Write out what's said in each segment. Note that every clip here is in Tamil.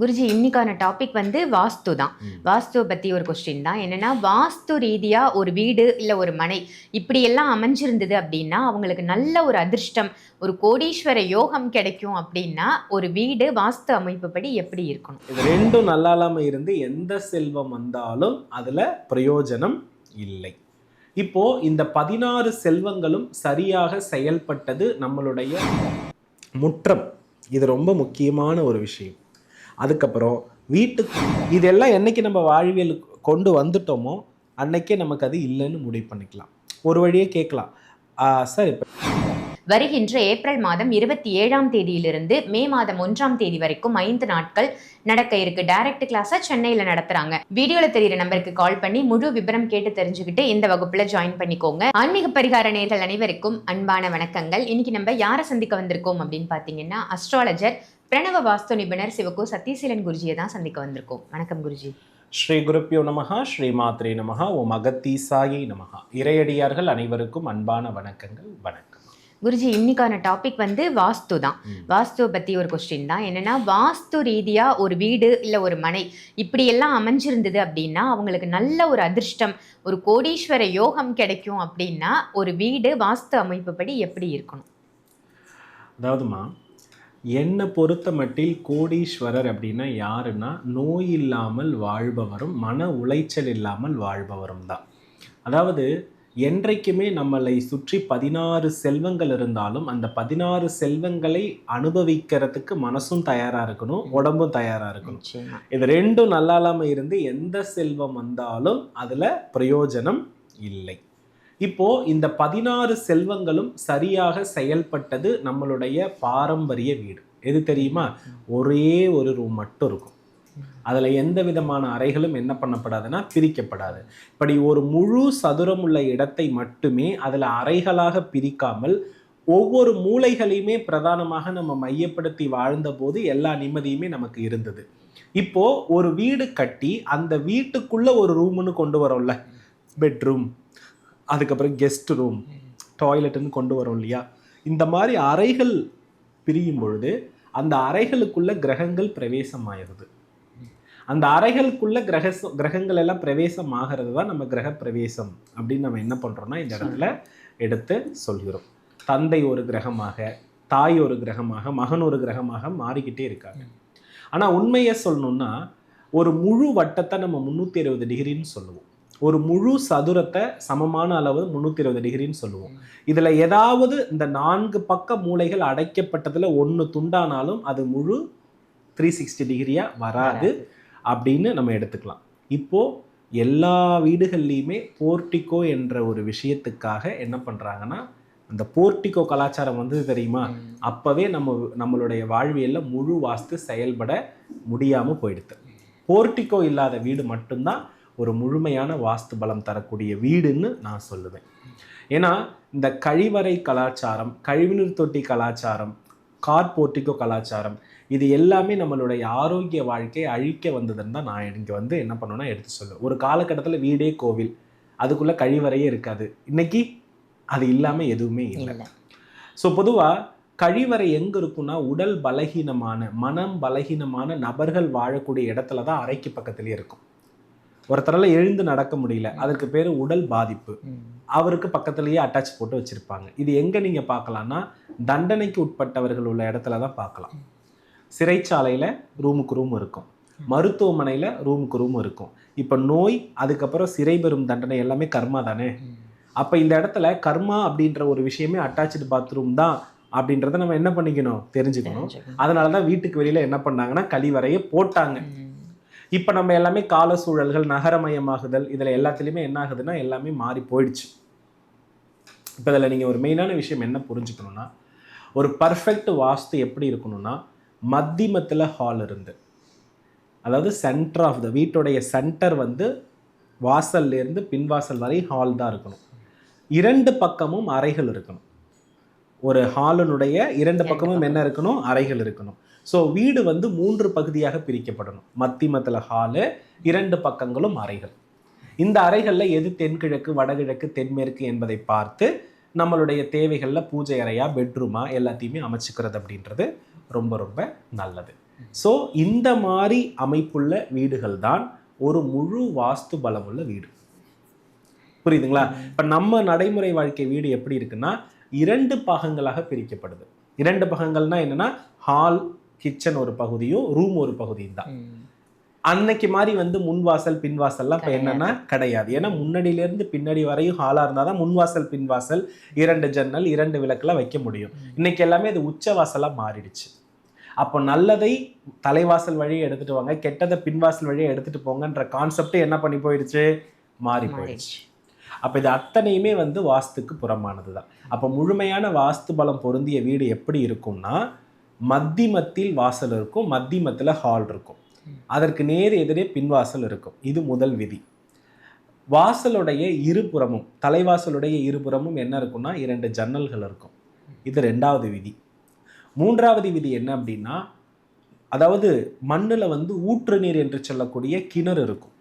குருஜி இன்னைக்கான டாபிக் வந்து வாஸ்து தான். வாஸ்துவை பற்றி ஒரு கொஸ்டின் தான். என்னன்னா வாஸ்து ரீதியாக ஒரு வீடு இல்லை ஒரு மனை இப்படி எல்லாம் அமைஞ்சிருந்தது அப்படின்னா அவங்களுக்கு நல்ல ஒரு அதிர்ஷ்டம் ஒரு கோடீஸ்வர யோகம் கிடைக்கும் அப்படின்னா ஒரு வீடு வாஸ்து அமைப்புப்படி எப்படி இருக்கணும்? இது ரெண்டும் நல்லா இல்லாம இருந்து எந்த செல்வம் வந்தாலும் அதுல பிரயோஜனம் இல்லை. இப்போ இந்த பதினாறு செல்வங்களும் சரியாக செயல்பட்டது நம்மளுடைய முற்றம். இது ரொம்ப முக்கியமான ஒரு விஷயம். அதுக்கப்புறம் வீட்டுக்கு இதெல்லாம் என்னைக்கு நம்ம வாழ்வியல் கொண்டு வந்துட்டோமோ அன்னைக்கே நமக்கு அது இல்லைன்னு முடிவு பண்ணிக்கலாம். ஒரு வழியே கேட்கலாம். சார் இப்போ வருகின்ற ஏப்ரல் மாதம் இருபத்தி ஏழாம் தேதியிலிருந்து மே மாதம் ஒன்றாம் தேதி வரைக்கும் ஐந்து நாட்கள் நடக்க இருக்கு. டைரக்ட் கிளாஸா சென்னையில நடத்துறாங்க. வீடியோல தெரியுற நம்பருக்கு கால் பண்ணி முழு விவரம் கேட்டு தெரிஞ்சுக்கிட்டு இந்த வகுப்புல ஜாயின் பண்ணிக்கோங்க. ஆன்மீக பரிகார நேர்கள் அனைவருக்கும் அன்பான வணக்கங்கள். இன்னைக்கு நம்ம யாரை சந்திக்க வந்திருக்கோம் அப்படின்னு பாத்தீங்கன்னா அஸ்ட்ராலஜர் பிரணவ வாஸ்து நிபுணர் சிவகு சத்யசீலன் குருஜியை தான் சந்திக்க வந்திருக்கோம். வணக்கம் குருஜி. ஸ்ரீ குருப்பியோ நமஹா ஸ்ரீ மாத்ரே நமஹா ஓம் அகத்தீசாயை நமஹா. இறையடியார்கள் அனைவருக்கும் அன்பான வணக்கங்கள் வணக்கம். குருஜி இன்னைக்கான டாபிக் வந்து வாஸ்து தான். வாஸ்துவை பற்றி ஒரு கொஸ்டின் தான். என்னன்னா வாஸ்து ரீதியாக ஒரு வீடு இல்லை ஒரு மனை இப்படி எல்லாம் அமைஞ்சிருந்தது அப்படின்னா அவங்களுக்கு நல்ல ஒரு அதிர்ஷ்டம் ஒரு கோடீஸ்வர யோகம் கிடைக்கும் அப்படின்னா ஒரு வீடு வாஸ்து அமைப்புப்படி எப்படி இருக்கணும்? அதாவதுமா என்னை பொறுத்த மட்டில் கோடீஸ்வரர் அப்படின்னா யாருன்னா நோய் இல்லாமல் வாழ்பவரும் மன உளைச்சல் இல்லாமல் வாழ்பவரும் தான். அதாவது என்றைக்குமே நம்மளை சுற்றி பதினாறு செல்வங்கள் இருந்தாலும் அந்த பதினாறு செல்வங்களை அனுபவிக்கிறதுக்கு மனசும் தயாரா இருக்கணும் உடம்பும் தயாரா இருக்கணும். இது ரெண்டும் நல்லா இல்லாம இருந்து எந்த செல்வம் வந்தாலும் அதுல பிரயோஜனம் இல்லை. இப்போ இந்த பதினாறு செல்வங்களும் சரியாக செயல்பட்டது நம்மளுடைய பாரம்பரிய வீடு. எது தெரியுமா? ஒரே ஒரு ரூம் மட்டும் இருக்கும். அதில் எந்த விதமான அறைகளும் என்ன பண்ணப்படாதுன்னா பிரிக்கப்படாது. இப்படி ஒரு முழு சதுரம் உள்ள இடத்தை மட்டுமே அதில் அறைகளாக பிரிக்காமல் ஒவ்வொரு மூலைகளையுமே பிரதானமாக நம்ம மையப்படுத்தி வாழ்ந்தபோது எல்லா நிம்மதியுமே நமக்கு இருந்தது. இப்போ ஒரு வீடு கட்டி அந்த வீட்டுக்குள்ள ஒரு ரூம்னு கொண்டு வரோம்ல. பெட்ரூம் அதுக்கப்புறம் கெஸ்ட் ரூம் டாய்லெட்டுன்னு கொண்டு வரோம் இல்லையா? இந்த மாதிரி அறைகள் பிரியும் பொழுது அந்த அறைகளுக்குள்ள கிரகங்கள் பிரவேசம் ஆயிருது அந்த அறைகளுக்குள்ள கிரக கிரகங்கள் எல்லாம் பிரவேசம் ஆகிறது தான் நம்ம கிரக பிரவேசம் அப்படின்னு நம்ம என்ன பண்றோம்னா இந்த இடத்துல எடுத்து சொல்கிறோம். தந்தை ஒரு கிரகமாக தாய் ஒரு கிரகமாக மகன் ஒரு கிரகமாக மாறிக்கிட்டே இருக்காங்க. ஆனா உண்மையை சொல்லணும்னா ஒரு முழு வட்டத்தை நம்ம முந்நூற்றி அறுபது டிகிரின்னு சொல்லுவோம். ஒரு முழு சதுரத்தை சமமான அளவு முந்நூற்றி இருபது டிகிரின்னு சொல்லுவோம். இதுல ஏதாவது இந்த நான்கு பக்க மூலைகள் அடைக்கப்பட்டதுல ஒன்று துண்டானாலும் அது முழு த்ரீ சிக்ஸ்டி டிகிரியா வராது அப்படின்னு நம்ம எடுத்துக்கலாம். இப்போ எல்லா வீடுகள்லையுமே போர்ட்டிகோ என்ற ஒரு விஷயத்துக்காக என்ன பண்றாங்கன்னா அந்த போர்ட்டிகோ கலாச்சாரம் வந்து தெரியுமா? அப்பவே நம்ம நம்மளுடைய வாழ்வியல்ல முழு வாஸ்து செயல்பட முடியாம போயிடுது. போர்ட்டிகோ இல்லாத வீடு மட்டும்தான் ஒரு முழுமையான வாஸ்து பலம் தரக்கூடிய வீடுன்னு நான் சொல்லுவேன். ஏன்னா இந்த கழிவறை கலாச்சாரம் கழிவுநீர் தொட்டி கலாச்சாரம் கார் போர்ட்டிகோ கலாச்சாரம் இது எல்லாமே நம்மளுடைய ஆரோக்கிய வாழ்க்கையை அழிக்க வந்ததுன்னு தான் நான் இங்கே வந்து என்ன பண்ணுவேன்னா எடுத்து சொல்லுவேன். ஒரு காலகட்டத்தில் வீடே கோவில் அதுக்குள்ள கழிவறையே இருக்காது. இன்னைக்கு அது இல்லாமல் எதுவுமே இல்லை. ஸோ பொதுவாக கழிவறை எங்கே இருக்கும்னா உடல் பலகீனமான மனம் பலகீனமான நபர்கள் வாழக்கூடிய இடத்துல தான் அறைக்கு பக்கத்துலேயே இருக்கும். ஒருத்தரால எழுந்து நடக்க முடியல. அதற்கு பேர் உடல் பாதிப்பு. அவருக்கு பக்கத்துலேயே அட்டாச் போட்டு வச்சிருப்பாங்க. இது எங்கே நீங்கள் பார்க்கலாம்னா தண்டனைக்கு உட்பட்டவர்கள் உள்ள இடத்துல தான் பார்க்கலாம். சிறைச்சாலையில் ரூமுக்கு ரூம் இருக்கும். மருத்துவமனையில் ரூமுக்கு ரூம் இருக்கும். இப்போ நோய் அதுக்கப்புறம் சிறை பெறும் தண்டனை எல்லாமே கர்மா தானே? அப்போ இந்த இடத்துல கர்மா அப்படின்ற ஒரு விஷயமே அட்டாச்சு பாத்ரூம் தான் அப்படின்றத நம்ம என்ன பண்ணிக்கணும்? தெரிஞ்சுக்கணும். அதனால தான் வீட்டுக்கு வெளியில என்ன பண்ணாங்கன்னா கழிவறையை போட்டாங்க. இப்போ நம்ம எல்லாமே கால சூழல்கள் நகரமயமாகுதல் இதில் எல்லாத்துலேயுமே என்ன ஆகுதுன்னா எல்லாமே மாறி போயிடுச்சு. இப்போ இதில் நீங்கள் ஒரு மெயினான விஷயம் என்ன புரிஞ்சுக்கணும்னா ஒரு பர்ஃபெக்ட் வாஸ்து எப்படி இருக்கணும்னா மத்தியமத்தில் ஹால் இருந்து அதாவது சென்டர் ஆஃப் த வீட்டுடைய சென்டர் வந்து வாசல்லேருந்து பின்வாசல் வரை ஹால் தான் இருக்கணும். இரண்டு பக்கமும் அறைகள் இருக்கணும். ஒரு ஹாலினுடைய இரண்டு பக்கமும் என்ன இருக்கணும்? அறைகள் இருக்கணும். ஸோ வீடு வந்து மூன்று பகுதியாக பிரிக்கப்படணும். மத்தியமத்தில் ஹாலு இரண்டு பக்கங்களும் அறைகள். இந்த அறைகளில் எது தென்கிழக்கு வடகிழக்கு தென்மேற்கு என்பதை பார்த்து நம்மளுடைய தேவைகளில் பூஜை அறையா பெட்ரூமா எல்லாத்தையுமே அமைச்சுக்கிறது அப்படின்றது ரொம்ப ரொம்ப நல்லது. ஸோ இந்த மாதிரி அமைப்புள்ள வீடுகள் தான் ஒரு முழு வாஸ்து பலமுள்ள வீடு. புரியுதுங்களா? இப்போ நம்ம நடைமுறை வாழ்க்கை வீடு எப்படி இருக்குன்னா இரண்டு பாகங்களாக பிரிக்கப்படுது. இரண்டு பாகங்கள்னா என்னன்னா ஹால் கிச்சன் ஒரு பகுதியும் ரூம் ஒரு பகுதியும் தான். அன்னைக்கு மாதிரி வந்து முன்வாசல் பின்வாசல்லாம் இப்போ. என்னன்னா கிடையாது. ஏன்னா முன்னாடியில இருந்து பின்னாடி வரையும் ஹாலா இருந்தால் தான் முன்வாசல் பின்வாசல் இரண்டு ஜன்னல் இரண்டு விளக்குலாம் வைக்க முடியும். இன்னைக்கு எல்லாமே அது உச்சவாசலா மாறிடுச்சு. அப்போ நல்லதை தலைவாசல் வழியை எடுத்துட்டு வாங்க கெட்டதை பின்வாசல் வழியை எடுத்துட்டு போங்கன்ற கான்செப்ட் என்ன பண்ணி போயிடுச்சு? மாறி போயிடுச்சு. அப்போ இது அத்தனையுமே வந்து வாஸ்துக்கு புறமானது தான் அப்போ முழுமையான வாஸ்து பலம் பொருந்திய வீடு எப்படி இருக்கும்னா மத்திமத்தில் வாசல் இருக்கும் மத்திமத்தில் ஹால் இருக்கும். அதற்கு நேர் எதிரே பின்வாசல் இருக்கும். இது முதல் விதி. வாசலுடைய இருபுறமும் தலைவாசலுடைய இருபுறமும் என்ன இருக்கும்னா இரண்டு ஜன்னல்கள் இருக்கும். இது ரெண்டாவது விதி. மூன்றாவது விதி என்ன அப்படின்னா அதாவது மண்ணில் வந்து ஊற்று நீர் என்று சொல்லக்கூடிய கிணறு இருக்கும்.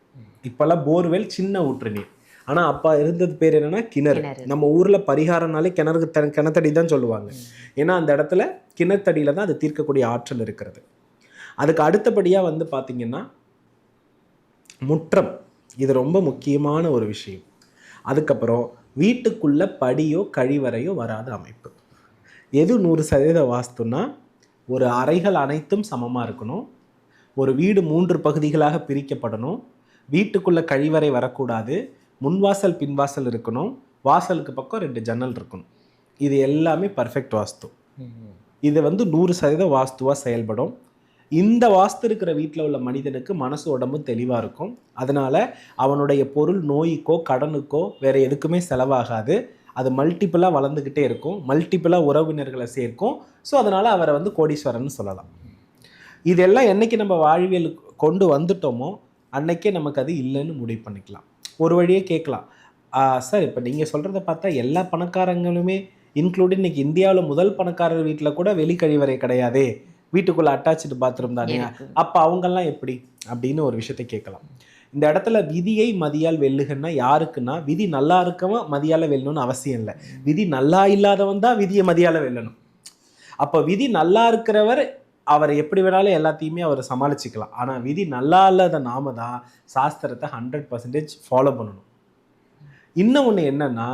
இப்போல்லாம் போர்வெல் சின்ன ஊற்று நீர் ஆனால் அப்போ இருந்தது பேர் என்னன்னா கிணறு. நம்ம ஊரில் பரிகாரம்னாலே கிணறு த கிணத்தடி தான் சொல்லுவாங்க. ஏன்னா அந்த இடத்துல கிணத்தடியில் தான் அது தீர்க்கக்கூடிய ஆற்றல் இருக்கிறது. அதுக்கு அடுத்தபடியாக வந்து பார்த்தீங்கன்னா முற்றம். இது ரொம்ப முக்கியமான ஒரு விஷயம். அதுக்கப்புறம் வீட்டுக்குள்ள படியோ கழிவறையோ வராத அமைப்பு. எது நூறு சதவீத வாஸ்துன்னா ஒரு அறைகள் அனைத்தும் சமமாக இருக்கணும். ஒரு வீடு மூன்று பகுதிகளாக பிரிக்கப்படணும். வீட்டுக்குள்ள கழிவறை வரக்கூடாது. முன்வாசல் பின்வாசல் இருக்கணும். வாசலுக்கு பக்கம் ரெண்டு ஜன்னல் இருக்கணும். இது எல்லாமே பர்ஃபெக்ட் வாஸ்து. இது வந்து நூறு சதவீத வாஸ்துவாக செயல்படும். இந்த வாஸ்து இருக்கிற வீட்டில் உள்ள மனிதனுக்கு மனசு உடம்பு தெளிவாக இருக்கும். அதனால் அவனுடைய பொருள் நோய்க்கோ கடனுக்கோ வேறு எதுக்குமே செலவாகாது. அது மல்டிப்புளாக வளர்ந்துக்கிட்டே இருக்கும். மல்டிப்புளாக உறவினர்களை சேர்க்கும். ஸோ அதனால் அவரை வந்து கோடீஸ்வரன் சொல்லலாம். இதெல்லாம் என்னைக்கு நம்ம வாழ்வியல் கொண்டு வந்துட்டோமோ அன்னைக்கே நமக்கு அது இல்லைன்னு முடிவு பண்ணிக்கலாம். ஒரு வழியே கேட்கலாம். சார் இப்போ நீங்கள் சொல்கிறத பார்த்தா எல்லா பணக்காரங்களுமே இன்க்ளூடிங் இன்னைக்கு இந்தியாவில் முதல் பணக்காரர் வீட்டில் கூட வெளி கழிவறை கிடையாதே. வீட்டுக்குள்ளே அட்டாச்சு பாத்ரூம் தானே. அப்போ அவங்கெல்லாம் எப்படி? அப்படின்னு ஒரு விஷயத்தை கேட்கலாம். இந்த இடத்துல விதியை மதியால் வெல்லுகன்னா யாருக்குன்னா விதி நல்லா இருக்கவன் மதியால வெல்லணும்னு அவசியம் இல்லை. விதி நல்லா இல்லாதவன் தான் விதியை மதியால வெல்லணும். அப்போ விதி நல்லா இருக்கிறவர் அவர் எப்படி வேணாலும் எல்லாத்தையுமே அவர் சமாளிச்சுக்கலாம். ஆனால் விதி நல்லா இல்லாத நாம தான் சாஸ்திரத்தை ஹண்ட்ரட் பர்சன்டேஜ் ஃபாலோ பண்ணணும். இன்னும் ஒன்று என்னன்னா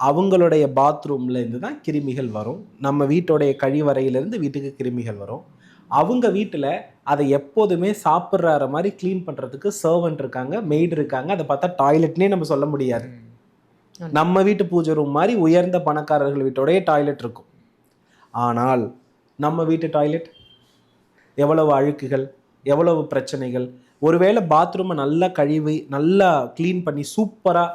அவங்களுடைய பாத்ரூம்ல இருந்து தான் கிருமிகள் வரும். நம்ம வீட்டோடைய கழிவறையிலேருந்து வீட்டுக்கு கிருமிகள் வரும். அவங்க வீட்டில் அதை எப்போதுமே சாப்பிட்ற மாதிரி க்ளீன் பண்ணுறதுக்கு சர்வன்ட் இருக்காங்க மெய்டு இருக்காங்க. அதை பார்த்தா டாய்லெட்னே நம்ம சொல்ல முடியாது. நம்ம வீட்டு பூஜை ரூம் மாதிரி உயர்ந்த பணக்காரர்கள் வீட்டோடைய டாய்லெட் இருக்கும். ஆனால் நம்ம வீட்டு டாய்லெட் எவ்வளவு அழுக்குகள் எவ்வளவு பிரச்சனைகள். ஒருவேளை பாத்ரூமை நல்லா கழுவி நல்லா க்ளீன் பண்ணி சூப்பராக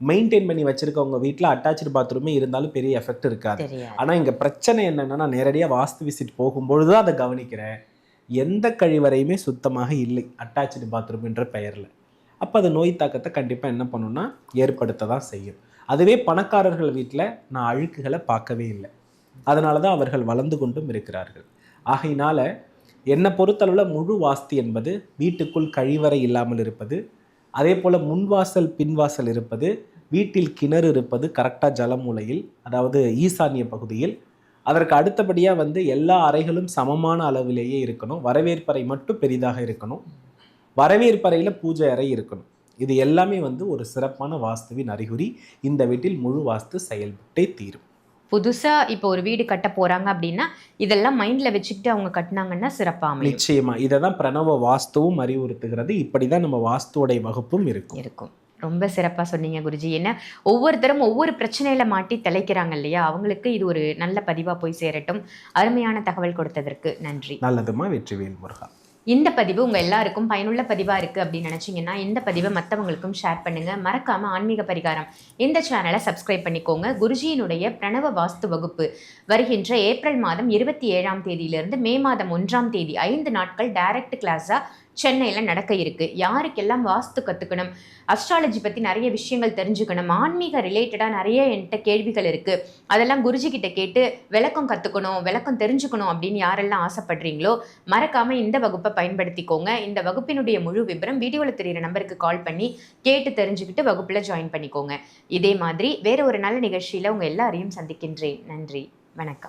மெயின்டைன் பண்ணி வச்சிருக்கவங்க வீட்டில் அட்டாச்சு பாத்ரூமே இருந்தாலும் பெரிய எஃபெக்ட் இருக்காது. ஆனால் இங்கே பிரச்சனை என்னன்னா நான் நேரடியாக வாஸ்து விசிட் போகும்பொழுது தான் அதை கவனிக்கிறேன். எந்த கழிவறையுமே சுத்தமாக இல்லை அட்டாச்சு பாத்ரூம் என்ற பெயரில். அப்போ அது நோய் தாக்கத்தை கண்டிப்பாக என்ன பண்ணுன்னா ஏற்படுத்த தான் செய்யும். அதுவே பணக்காரர்கள் வீட்டில் நான் அழுக்குகளை பார்க்கவே இல்லை. அதனால தான் அவர்கள் வளர்ந்து கொண்டும் இருக்கிறார்கள். ஆகையினால என்னை பொறுத்தளவில் முழு வாஸ்து என்பது வீட்டுக்குள் கழிவறை இல்லாமல் இருப்பது அதே போல் முன்வாசல் பின்வாசல் இருப்பது வீட்டில் கிணறு இருப்பது கரெக்டாக ஜலமூலையில் அதாவது ஈசானிய பகுதியில். அதற்கு அடுத்தபடியாக வந்து எல்லா அறைகளும் சமமான அளவிலேயே இருக்கணும். வரவேற்பறை மட்டும் பெரிதாக இருக்கணும். வரவேற்பறையில் பூஜை அறை இருக்கணும். இது எல்லாமே வந்து ஒரு சிறப்பான வாஸ்துவின் அறிகுறி. இந்த வீட்டில் முழு வாஸ்து செயல்பட்டே தீரும். புதுசா இப்போ ஒரு வீடு கட்ட போறாங்க அப்படின்னா இதெல்லாம் மைண்ட்ல வச்சுக்கிட்டு அவங்க கட்டினாங்கன்னா சிறப்பா அமையும். நிச்சயமா. இதை தான் பிரணவ வாஸ்துவும் அறிவுறுத்துகிறது. இப்படி தான் நம்ம வாஸ்துவோடைய வகுப்பும் இருக்கும். இருக்கும். ரொம்ப சிறப்பா சொன்னீங்க குருஜி. என்ன ஒவ்வொருத்தரும் ஒவ்வொரு பிரச்சனையில மாட்டி திளைக்கிறாங்க இல்லையா? அவங்களுக்கு இது ஒரு நல்ல பதிவா போய் சேரட்டும். அருமையான தகவல் கொடுத்ததற்கு நன்றி. நல்லதுமா? வெற்றிவேல் முருகா. இந்த பதிவு உங்கள் எல்லாருக்கும் பயனுள்ள பதிவாக இருக்குது அப்படின்னு நினச்சிங்கன்னா இந்த பதிவை மற்றவங்களுக்கும் ஷேர் பண்ணுங்கள் மறக்காமல் ஆன்மீக பரிகாரம் இந்த சேனலை சப்ஸ்கிரைப் பண்ணிக்கோங்க. குருஜியினுடைய பிரணவ வாஸ்து வகுப்பு வருகின்ற ஏப்ரல் மாதம் இருபத்தி ஏழாம் தேதியிலிருந்து மே மாதம் ஒன்றாம் தேதி ஐந்து நாட்கள் டைரக்ட் கிளாஸாக சென்னையில் நடக்க இருக்கு. யாருக்கெல்லாம் வாஸ்து கற்றுக்கணும் அஸ்ட்ராலஜி பற்றி நிறைய விஷயங்கள் தெரிஞ்சுக்கணும். ஆன்மீக ரிலேட்டடாக நிறைய என்கிட்ட கேள்விகள் இருக்கு. அதெல்லாம் குருஜி கிட்ட கேட்டு விளக்கம் கற்றுக்கணும் விளக்கம் தெரிஞ்சுக்கணும் அப்படின்னு யாரெல்லாம் ஆசைப்படுறீங்களோ மறக்காம இந்த வகுப்பை பயன்படுத்திக்கோங்க. இந்த வகுப்பினுடைய முழு விவரம் வீடியோவில் தெரிகிற நம்பருக்கு கால் பண்ணி கேட்டு தெரிஞ்சுக்கிட்டு வகுப்பில் ஜாயின் பண்ணிக்கோங்க. இதே மாதிரி வேற ஒரு நல்ல நிகழ்ச்சியில் உங்கள் எல்லாரையும் சந்திக்கின்றேன். நன்றி. வணக்கம்.